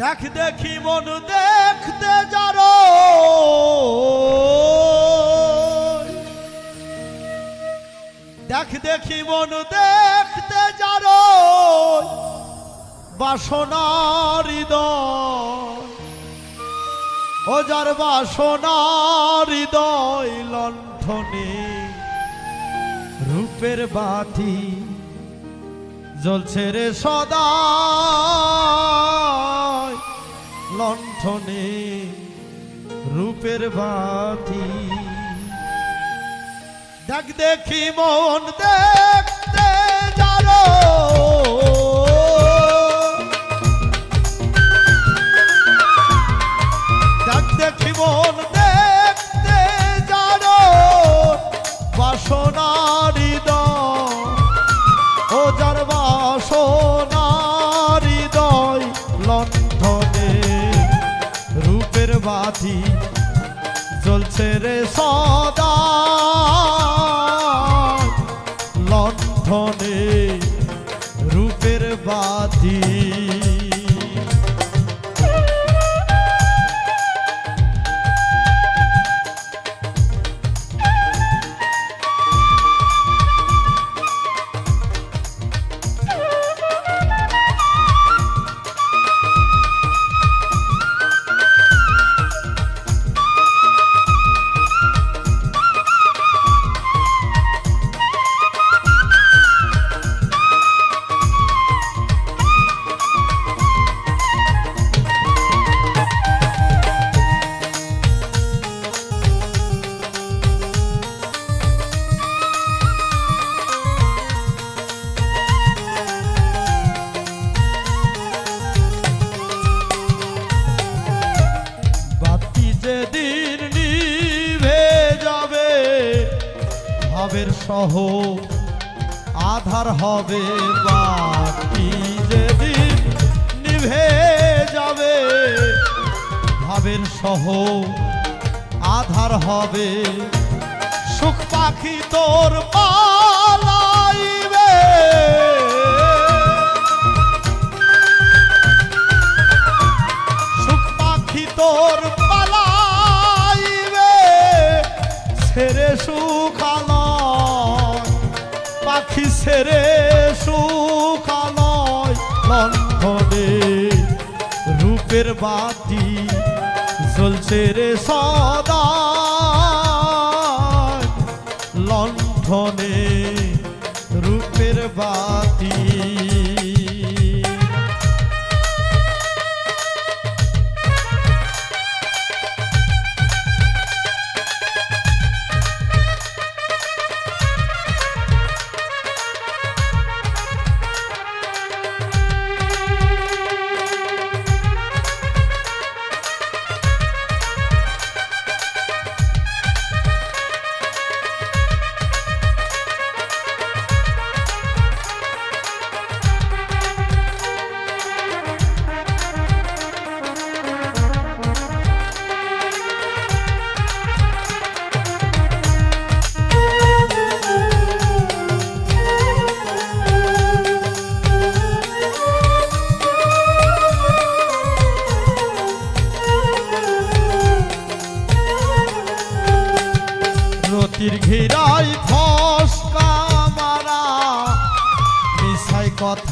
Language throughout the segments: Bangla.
দেখ দেখি মন, দেখতে যারো দেখ দেখি মন, দেখতে যারো বাসনার হৃদয় যার বাসনার হৃদয় লণ্ঠনে রূপের বাতি জ্বলছে রে সদা। লণ্ঠনে রূপের বাতি। দেখ দেখি মন দেখতে লণ্ঠনে রূপের বাতি। ভাবের সহ, আধার হবে বাতি যেদিন নিভে যাবে। ভাবের সহ, আধার হবে। সুখ পাখি তোর পালাইবে ছেড়ে সুখালয় লন্ধনে রূপের বাতি জ্বলছে রে সদা।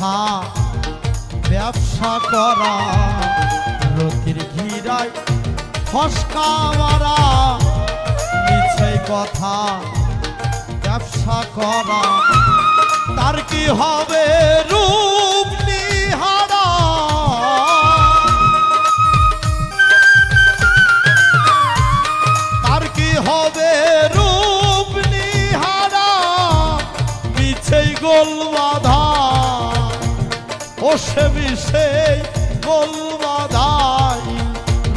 কথা ব্যবসা করা রতির ঘিরাই ফসকা মারা মিছে কথা, ব্যবসা করা। তার কি হবে রূপ নিহারা? তার কি হবে রূপ নিহারা? পিছেই গোল বাধা। ও সে বিষে গোল বাধাই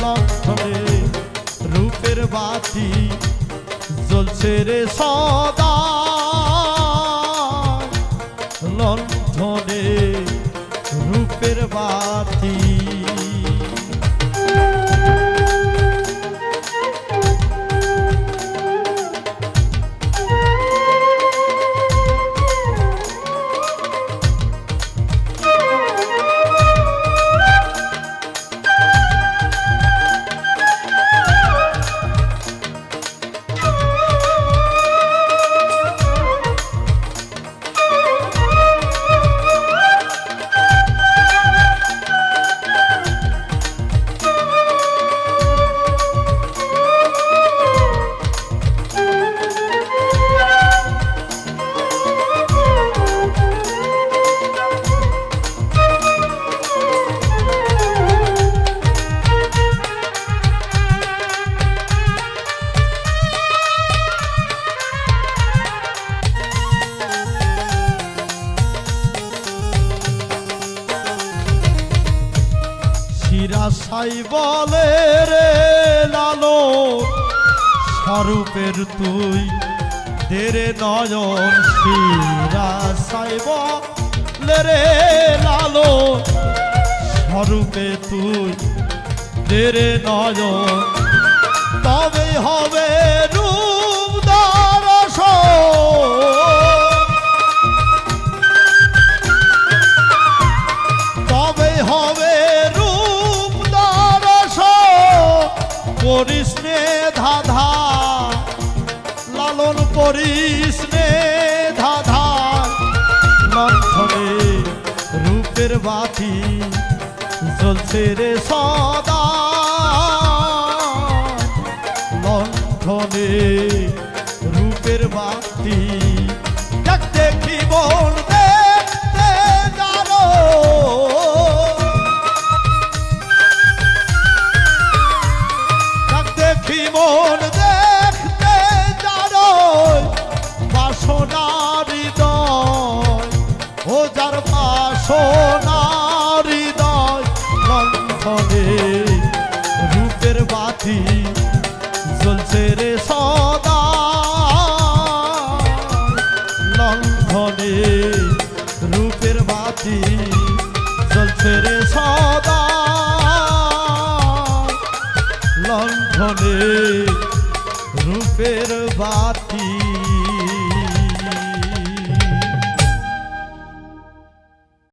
লক্ষণে রূপের বাতি জ্বলছে রে সদা। নিরাশাই বলে রে লালো, স্বরূপের তুই দেরে নয়ন শিরা সাইব। রে লালো, স্বরূপে তুই দেরে নয়ন। তবে হবে করিস নে ধাধা লালন করিস নে ধাধা। লণ্ঠনে রূপের বাথি জ্বলছে রে সদা। জ্বলছে রে সদা লঙ্ঘনে রূপের বাতি চলছে রে সদা লঙ্ঘনে রূপের বাতি